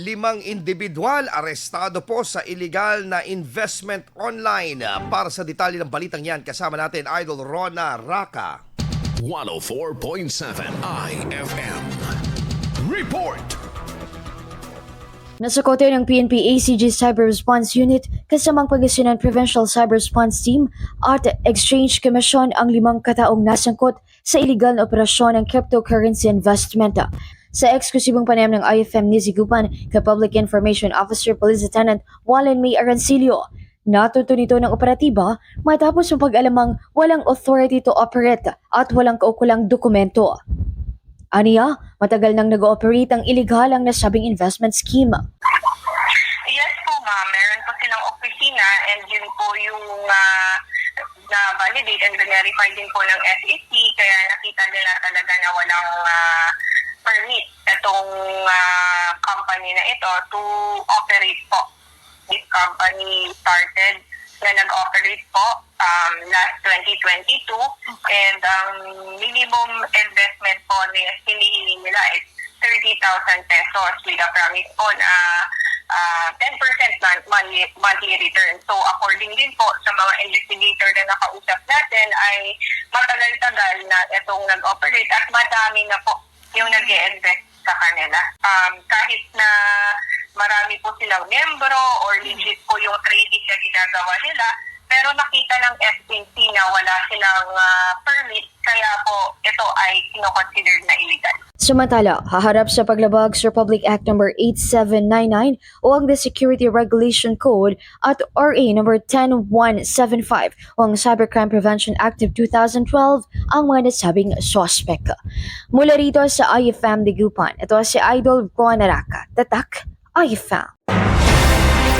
Limang individual arestado po sa illegal na investment online. Para sa detalye ng balitang yan, kasama natin Idol Rona Raka. 104.7 IFM. Report! Nasa kote ng PNP ACG Cyber Response Unit kasamang Pangasinan Provincial Cyber Response Team at Exchange Commission ang limang kataong nasangkot sa iligal na operasyon ng cryptocurrency investment. Sa eksklusibong panayam ng IFM Nizigupan kay Public Information Officer Police Lieutenant Wallen May Arancilio, natuto nito ng operatiba matapos ang pag-alamang walang authority to operate at walang kaukulang dokumento. Aniya, matagal nang nag-ooperate ang iligal ang nasabing investment scheme. Yes po ma'am, meron po silang opisina and yun po yung ah, na-validate and verify din po ng SEC kaya nakita nila talaga na walang ah, permit itong ah, company na ito to operate po. This company started na nag-operate po um, last 2022 and ang minimum investment po na hinihingi nila is 30,000 pesos with a promise po na ah, 10% mon- monthly, monthly return. So according din po sa mga investigator na nakausap natin ay matagal-tagal na itong nag-operate at madami na po yung nag invest sa kanila. Um, kahit na marami po silang membro or legit po yung trading na ginagawa nila, pero nakita ng FCC na wala silang ah, permit, kaya po ito ay kinoconsidered na illegal. Samantala, haharap sa paglabag sa Republic Act No. 8799 o ang The Security Regulation Code at RA No. 10175 o ang Cybercrime Prevention Act of 2012 ang mga nasabing suspect. Mula rito sa IFM Digupan, ito si Idol Ron Araka. Tatak, IFM.